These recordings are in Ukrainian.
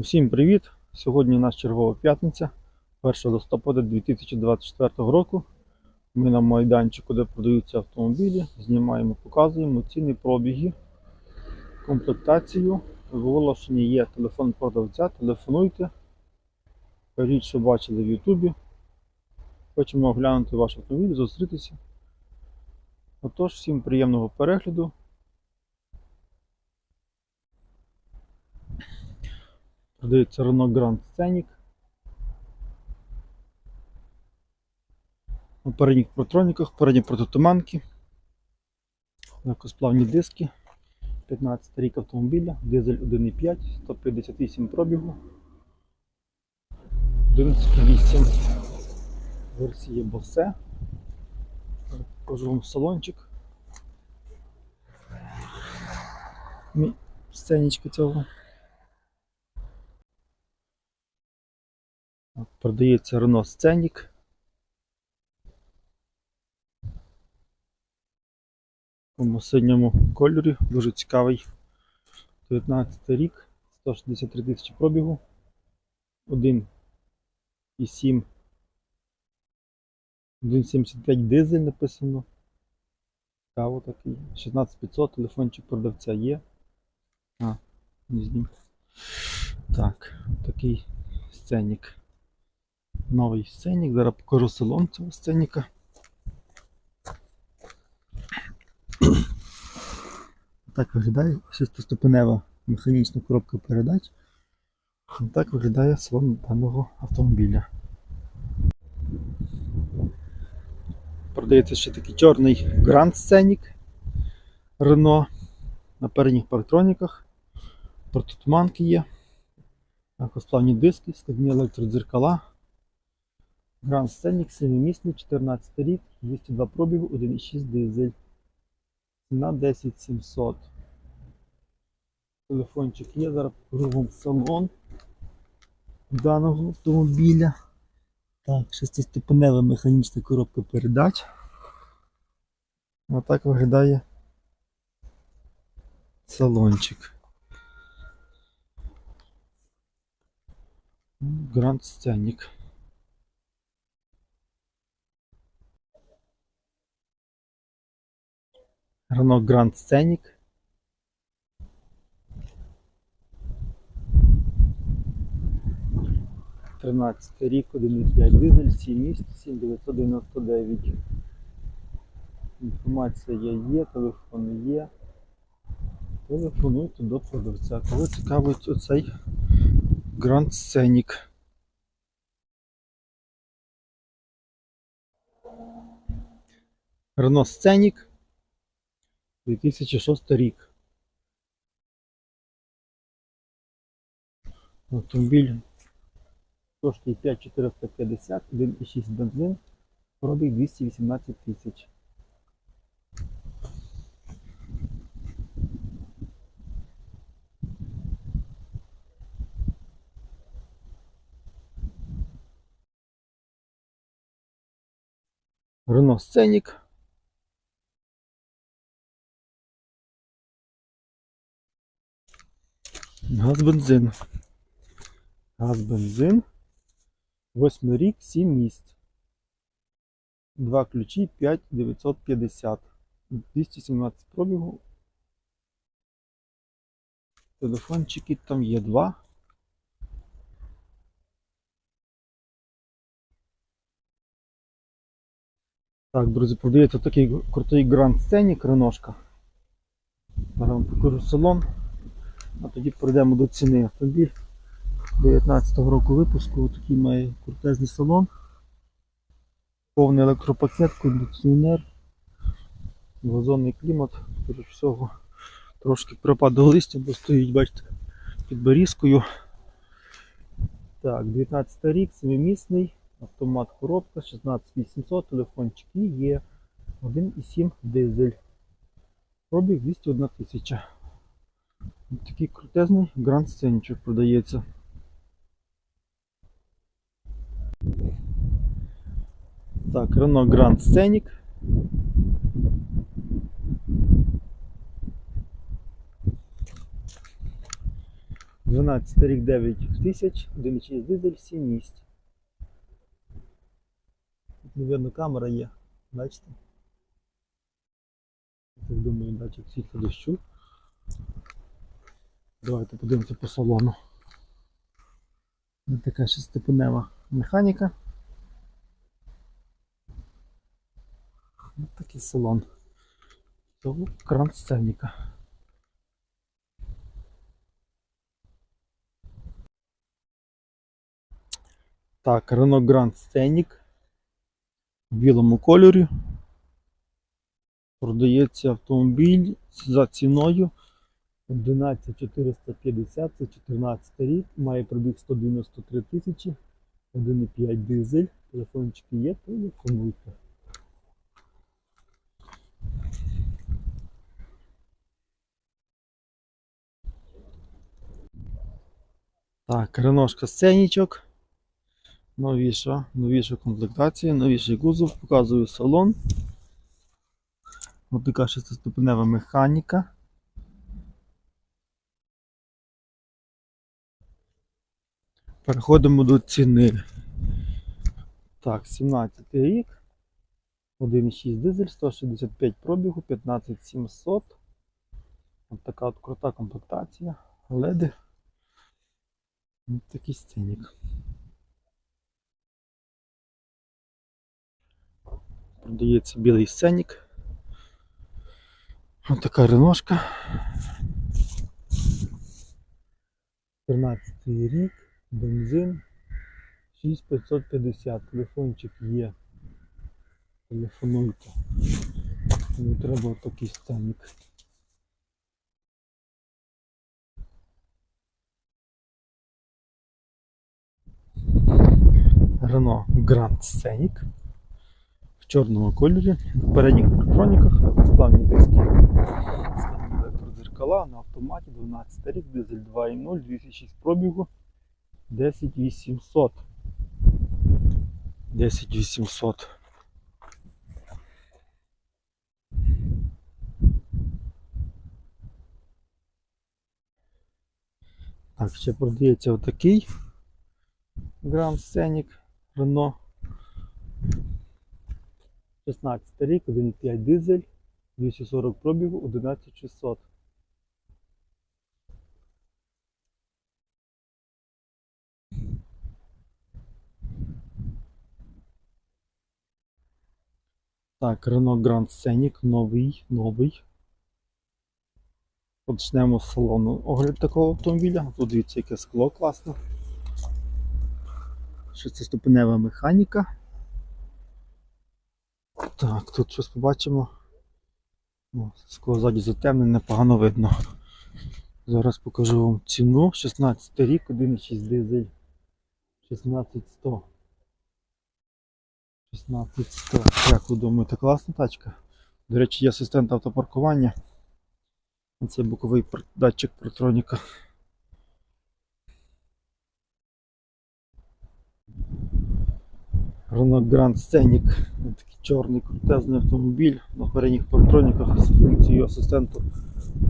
Всім привіт! Сьогодні у нас чергова п'ятниця, 1 листопада 2024 року. Ми на майданчику, де продаються автомобілі, знімаємо, показуємо ціни пробіги, комплектацію. В є телефон продавця, телефонуйте. Кажіть, що бачили в Ютубі. Хочемо оглянути ваш автомобіль, зустрітися. Отож, всім приємного перегляду. Продається Renault Grand Scenic. На передніх протроніках, передні протитуманки. Легкосплавні диски. 15 рік автомобіля, дизель 1,5, 158 пробігу. 11,8 версії Bose. Покажу вам салончик. Сценічка цього. Продається Renault Scenic. Такому синьому кольорі, дуже цікавий. 19 рік, 163 тисячі пробігу. 1,7. 1,75 дизель написано. Цікаво такий. 16500, телефончик продавця є. А, не знім. Так, такий сценік. Новий сценік. Зараз покажу салон цього сценіка. Так виглядає шестиступенева механічна коробка передач. Так виглядає салон даного автомобіля. Продається ще такий чорний Grand Scenic Renault на передніх парктроніках. Протитуманки є. Легкосплавні диски, складні електродзеркала. Grand Scenic 7-місний, 14 рік, 202 пробігу, 1,6 дизель. Ціна 10700. Телефончик є, зараз вам салон даного автомобіля. Так, шестиступенева механічна коробка передач. Отак виглядає салончик. Grand Scenic. Renault Grand Scenic. Тринадцятий рік, 1,5 дизель, 7 місць, 7999. Інформація є, телефон є. Телефонуйте до продавця. Кого цікавить оцей Grand Scenic. Renault Scenic 2006 рік. Автомобіль коштує 5450, 1,6 бензин, пробіг 218 тисяч. Renault Scenic. Газ бензин. Газ бензин. Восьмий рік, 7 місць. Два ключі 5950. 217 пробігу. Телефончики там є два. Так, друзі, продається такий крутий Grand Scenic Реношка. Зараз вам покажу салон. А тоді перейдемо до ціни. Автомобіль 19-го року випуску. Такий має крутезний салон. Повний електропакет, кондиціонер, вазонний клімат, скоріш всього, трошки пропаду листя, бо стоїть, бачите, під берізкою. Так, 19 рік, 7-місний, автомат коробка, 16800, телефончики є, 1,7 дизель. Пробіг 201 тисяча. Такий крутезний Grand Scenic продається. Так, Renault Grand Scenic. 12 рік 9 тисяч, 1,6 дизель, 7 місць. Тут, мабуть, камера є. Бачите? Так думаю, датчик світла дощу. Давайте подивимося по салону. Така шестипенева механіка. Ось такий салон. Цього кран сценіка. Так, Renault Grand Scenic в білому кольорі. Продається автомобіль за ціною 11450, це 14 рік, має пробіг 193 тисячі, 1,5 дизель, телефончики є, телефонуйте. Так, реношка сценічок. Новіша, новіша комплектація, новіший кузов, показую салон. Ось така шестиступенева механіка. Переходимо до ціни. Так, 17 рік. 1,6 дизель, 165 пробігу, 15700. Ось така от крута комплектація. Леди. Ось такий сценік. Продається білий сценік. Ось така реношка. 13 рік, бензин 6550. Телефончик є. Телефонуйте. Не треба такий сценік. Renault Grand Scenic в чорному кольорі, в передніх парктроніках, плавні диски, електродзеркала на автоматі 12 рік, дизель 2.0, 206 пробігу, 10800. 10800. Так, ще продається отакий Grand Scenic Renault. 16 рік, 1,5 дизель, 240 пробігу, 11600. Так, Renault Grand Scenic, новий, новий. Почнемо з салону огляд такого автомобіля. Тут дивіться, яке скло класне. Шестиступенева механіка. Так, тут щось побачимо. О, скло ззаді затемнене, непогано видно. Зараз покажу вам ціну. 16 рік, 1,6 дизель. 16100. 16100. Як ви думаєте, класна тачка? До речі, є асистент автопаркування. Це боковий датчик протроніка. Renault Grand Scenic. Такий чорний крутезний автомобіль на передніх партроніках з функцією асистенту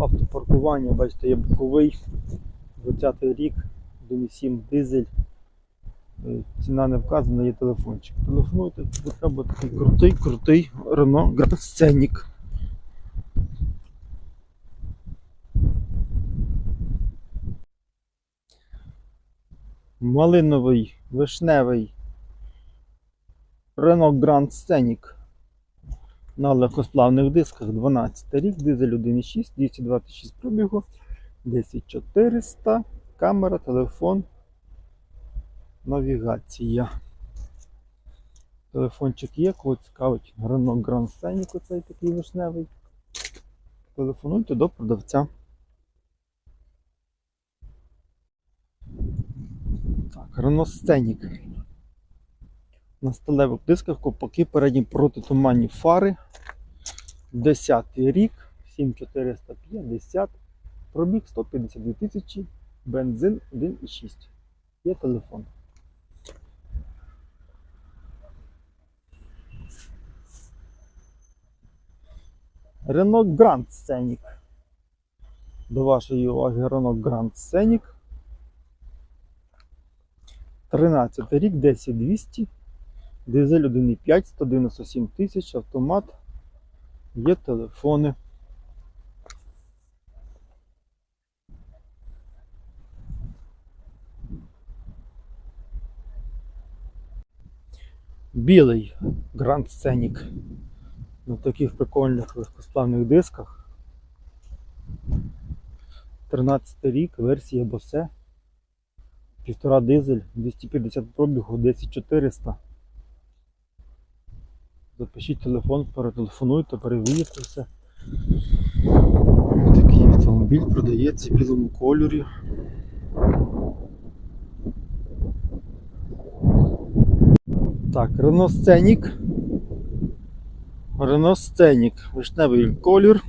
автопаркування. Бачите, є боковий 20 рік, 1,7 дизель. Ціна не вказана, є телефончик. Телефонуйте, треба такий крутий, крутий Grand Scenic. Малиновий, вишневий Renault Grand Scenic на легкосплавних дисках 12 рік, дизель 1.6, 226 пробігу, 10400, камера, телефон, навігація. Телефончик є, кого цікавить Renault Grand Scenic, оцей такий вишневий. Телефонуйте до продавця. Так, Scenic. На сталевих дисках копаки передні протитуманні фари. 10 рік, 7450, пробіг 152 тисячі, бензин 1,6. Є телефон. Renault Grand Scenic. До вашої уваги Renault Grand Scenic 13 рік, 10200, дизель 1,5, 197 тисяч, автомат. Є телефони. Білий Grand Scenic на таких прикольних легкосплавних дисках. 13 рік, версія Bose. Півтора дизель, 250 пробігу, 10400. Запишіть телефон, перетелефонуйте, перевірте все. Такий автомобіль продається в білому кольорі. Так, Renault Scenic. Renault. Вишневий колір.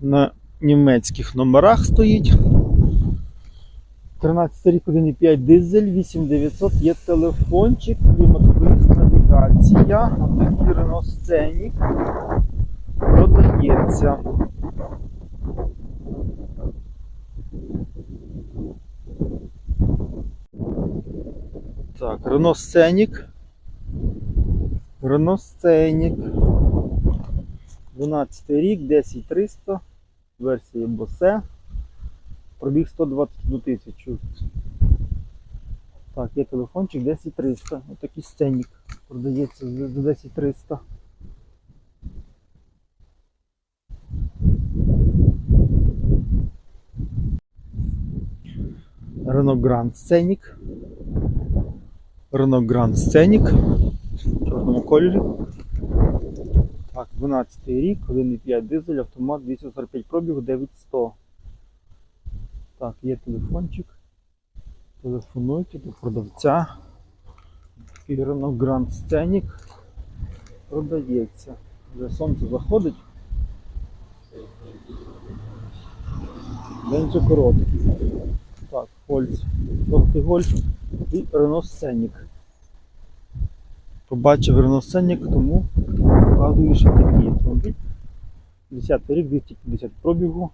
На німецьких номерах стоїть. 13 рік 1,5 дизель, 8900 є телефончик, клімат-круїз, навігація. Отакий Renault продається. Так, Renault Scenic. 12 рік, 10300. Версія Bose. Пробіг 121 тисячу. Так, є телефончик 10300. Отакий сценік продається за 10300. Renault Grand Scenic. Renault Grand Scenic в чорному кольорі. Так, 12 рік, 1,5 дизель, автомат 245 пробігу, 9100. Так, є телефончик. Телефонуйте до продавця. Renault Grand Scenic продається. Вже сонце заходить. День вже короткий. Так, Гольц. Жовтий гольф і Renault Scenic. Побачив Renault Scenic, тому вказую, що такий автомобіль. 50 рік, 250 пробігу.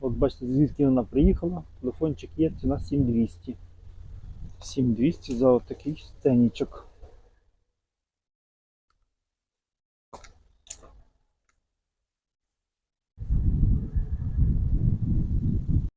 От бачите, звідки вона приїхала. Телефончик є, ціна 7200. 7200 за отакий сценічок.